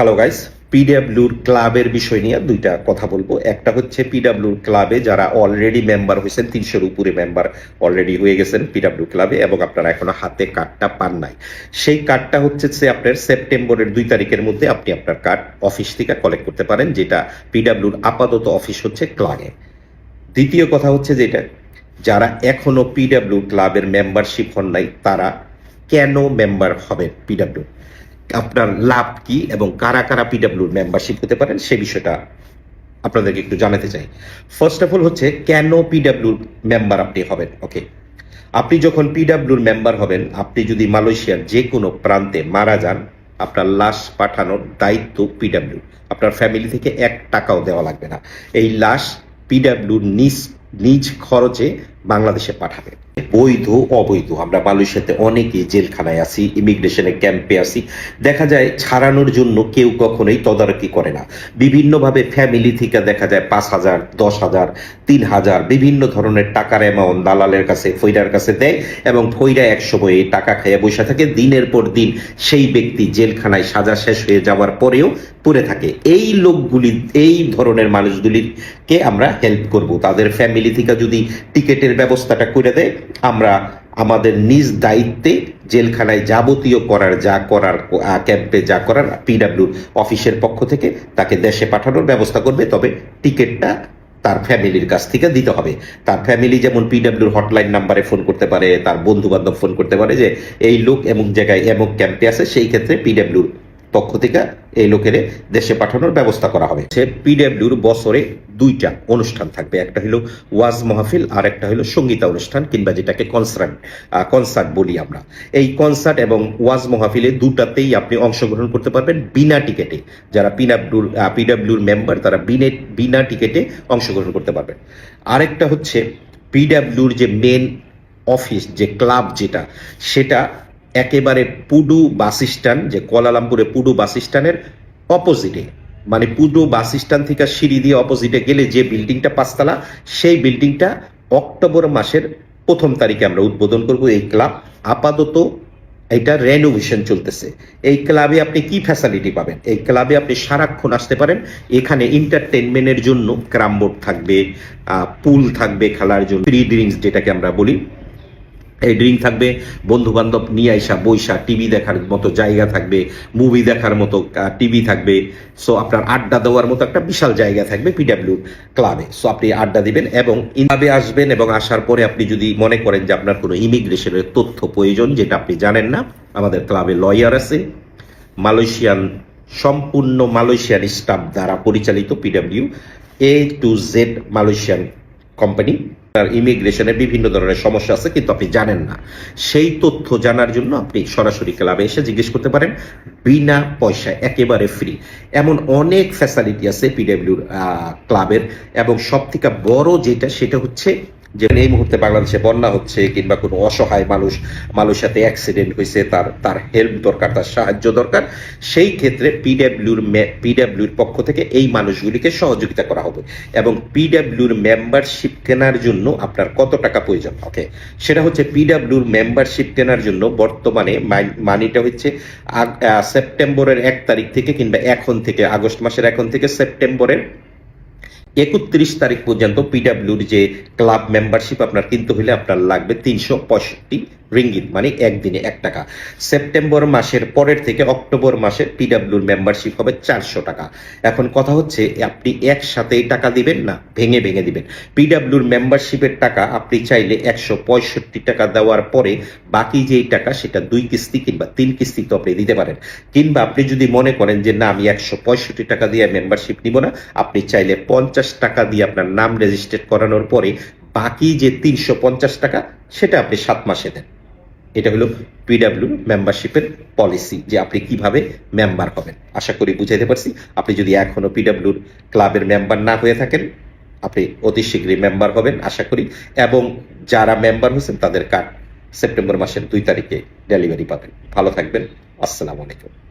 Hello guys পিডাব্লিউর ক্লাবের বিষয় নিয়ে দুইটা কথা বলব। একটা হচ্ছে পিডাব্লিউর ক্লাবে যারা অলরেডি মেম্বার হয়েছেন, তিনশোর উপরে মেম্বার অলরেডি হয়ে গেছেন পিডাব্লিউ ক্লাবে এবং আপনারা এখনও হাতে কার্ডটা পান নাই। সেই কার্ডটা হচ্ছে যে আপনার সেপ্টেম্বরের দুই তারিখের মধ্যে আপনি আপনার কার্ড অফিস থেকে কালেক্ট করতে পারেন, যেটা পিডাব্লিউর আপাতত অফিস হচ্ছে ক্লাবে দ্বিতীয় কথা হচ্ছে যেটা যারা এখনও পিডাব্লিউ ক্লাবের মেম্বারশিপ হন নাই, তারা কেন মেম্বার হবেন পিডাব্লিউ আপনার লাভ কি এবং কারা কারা পিডাব্লিউর মেম্বারশিপ হতে পারেন, সে বিষয়টা আপনাদেরকে একটু জানাতে চাই। ফার্স্ট অফ অল হচ্ছে, কেন পিডাব্লিউর মেম্বার আপনি হবেন? ওকে আপনি যখন পিডাব্লিউর মেম্বার হবেন, আপনি যদি মালয়েশিয়ার যে কোনো প্রান্তে মারা যান, আপনার লাশ পাঠানোর দায়িত্ব পিডাব্লিউ আপনার ফ্যামিলি থেকে এক টাকাও দেওয়া লাগবে না। এই লাশ পিডাব্লিউর নিজ নিজ খরচে বাংলাদেশে পাঠাবে। বৈধ, অবৈধ, আমরা মালয়েশিয়াতে অনেকে জেলখানায় আছি, ইমিগ্রেশনের ক্যাম্পে আছি। দেখা যায় ছাড়ানোর জন্য কেউ কখনোই তদারকি করে না। বিভিন্নভাবে ফ্যামিলি থেকে দেখা যায় পাঁচ হাজার, দশ হাজার, তিন হাজার, বিভিন্ন ধরনের টাকার অ্যামাউন্ট দালালের কাছে, ফৈরার কাছে দেয় এবং ফৈরা এক সময় এই টাকা খেয়ে বসে থাকে। দিনের পর দিন সেই ব্যক্তি জেলখানায় সাজা শেষ হয়ে যাওয়ার পরেও পড়ে থাকে। এই লোকগুলি, এই ধরনের মানুষগুলিকে আমরা হেল্প করব। তাদের ফ্যামিলি থেকে যদি টিকেটের ব্যবস্থাটা করে দেয় আমরা আমাদের নিজ দায়িত্বে জেলখানায় যাবতীয় করার যা করার ক্যাম্পে যা করার পিডাব্লিউ অফিসের পক্ষ থেকে তাকে দেশে পাঠানোর ব্যবস্থা করবে, তবে টিকিটটা তার ফ্যামিলির কাছ থেকে দিতে হবে। তার ফ্যামিলি যেমন পিডাব্লিউর হটলাইন নাম্বারে ফোন করতে পারে, তার বন্ধু বান্ধব ফোন করতে পারে যে, এই লোক এমন জায়গায় এমন ক্যাম্পে আছে, সেই ক্ষেত্রে পিডাব্লিউর পক্ষ থেকে এই লোকের দেশে পাঠানোর ব্যবস্থা করা হবে। সে পিডাব্লিউর বছরে দুইটা অনুষ্ঠান থাকবে। একটা হলো ওয়াজ মাহফিল আর একটা হলো সঙ্গীতা অনুষ্ঠান কিংবা যেটাকে কনসার্ট কনসার্ট বলি আমরা। এই কনসার্ট এবং ওয়াজ মাহফিলে দুটাতেই আপনি অংশগ্রহণ করতে পারবেন বিনা টিকেটে। যারা পিডাব্লিউর পিডাব্লিউর মেম্বার তারা বিনে, বিনা টিকেটে অংশগ্রহণ করতে পারবেন। আরেকটা হচ্ছে পিডাব্লিউর যে মেন অফিস যে ক্লাব যেটা, সেটা একেবারে পুডু বাস স্ট্যান্ড, যে কোয়ালালামপুরে পুডু বাস স্ট্যান্ডের অপোজিটে মানে পুডু বাস স্ট্যান্ড থেকে সিঁড়ি দিয়ে অপোজিটে গেলে যে বিল্ডিংটা পাঁচতলা, সেই বিল্ডিংটা অক্টোবর মাসের প্রথম তারিখে আমরা উদ্বোধন করব এই ক্লাব আপাতত এটা রেনোভেশন চলতেছে। এই ক্লাবে আপনি কি ফ্যাসিলিটি পাবেন? এই ক্লাবে আপনি সারাক্ষণ আসতে পারেন। এখানে এন্টারটেনমেন্টের জন্য ক্রাম বোর্ড থাকবে পুল থাকবে খেলার জন্য ফ্রি ড্রিঙ্কস যেটাকে আমরা বলি। এই ড্রিঙ্ক থাকবে বন্ধু বান্ধব নিয়ে আইসা বৈশা টিভি দেখার মতো জায়গা থাকবে মুভি দেখার মতো টিভি থাকবে। সো আপনার আড্ডা দেওয়ার মতো একটা বিশাল জায়গা থাকবে পিডাব্লিউ ক্লাবে সো আপনি আড্ডা দিবেন এবং ইনভাবে আসবেন এবং আসার পরে আপনি যদি মনে করেন যে আপনার কোনো ইমিগ্রেশনের তথ্য প্রয়োজন, যেটা আপনি জানেন না, আমাদের ক্লাবে লয়ার আছে, মালয়েশিয়ান, সম্পূর্ণ মালয়েশিয়ান স্টাফ দ্বারা পরিচালিত PW A to Z Malaysian company তার ইমিগ্রেশনের বিভিন্ন ধরনের সমস্যা আছে, কিন্তু আপনি জানেন না। সেই তথ্য জানার জন্য আপনি সরাসরি ক্লাবে এসে জিজ্ঞেস করতে পারেন, বিনা পয়সায়, একেবারে ফ্রি এমন অনেক ফ্যাসিলিটি আছে পিডাব্লিউর ক্লাবের এবং সব থেকে বড় যেটা, সেটা হচ্ছে যে এই মুহূর্তে বাংলাদেশে বন্যা হচ্ছে কিংবা কোনো অসহায় মানুষ, মানুষের সাথে অ্যাক্সিডেন্ট হয়েছে, তার তার হেল্প দরকার, তার সাহায্য দরকার, সেই ক্ষেত্রে পিডাব্লিউর পিডাব্লিউর পক্ষ থেকে এই মানুষগুলিকে সহযোগিতা করা হবে এবং পিডাব্লিউর মেম্বারশিপ কেনার জন্য আপনার কত টাকা প্রয়োজন? ওকে সেটা হচ্ছে পিডাব্লিউর মেম্বারশিপ কেনার জন্য বর্তমানে মানিটা হচ্ছে সেপ্টেম্বরের এক তারিখ থেকে কিংবা এখন থেকে, আগস্ট মাসের এখন থেকে সেপ্টেম্বরের একত্রিশ তারিখ পর্যন্ত পিডাব্লিউর যে ক্লাব মেম্বারশিপ আপনার কিনতে হলে আপনার লাগবে তিনশো পঁয়ষট্টি রিঙ্গিত মানে একদিনে এক টাকা। সেপ্টেম্বর মাসের পরের থেকে অক্টোবর মাসে পিডাব্লিউর মেম্বারশিপ হবে চারশো টাকা। এখন কথা হচ্ছে, আপনি একসাথে এই টাকা দিবেন না? ভেঙে ভেঙে দিবেন। পিডাব্লিউর মেম্বারশিপের টাকা আপনি চাইলে একশো পঁয়ষট্টি টাকা দেওয়ার পরে বাকি যেই টাকা সেটা দুই কিস্তি কিংবা তিন কিস্তি তো আপনি দিতে পারেন। কিংবা আপনি যদি মনে করেন যে, না, আমি একশো পঁয়ষট্টি টাকা দিয়ে মেম্বারশিপ নিব না, আপনি চাইলে পঞ্চাশ টাকা দিয়ে আপনার নাম রেজিস্ট্রেট করানোর পরে বাকি যে তিনশো পঞ্চাশ টাকা, সেটা আপনি সাত মাসে দেন। এটা হলো পিডাব্লিউ মেম্বারশিপের পলিসি যে আপনি কীভাবে মেম্বার হবেন। আশা করি বুঝাইতে পারছি। আপনি যদি এখনও পিডাব্লিউর ক্লাবের মেম্বার না হয়ে থাকেন, আপনি অতি শীঘ্রই মেম্বার হবেন, আশা করি। এবং যারা মেম্বার হয়েছেন, তাদের কার্ড সেপ্টেম্বর মাসের দুই তারিখে ডেলিভারি পাবেন। ভালো থাকবেন। আসসালামু আলাইকুম।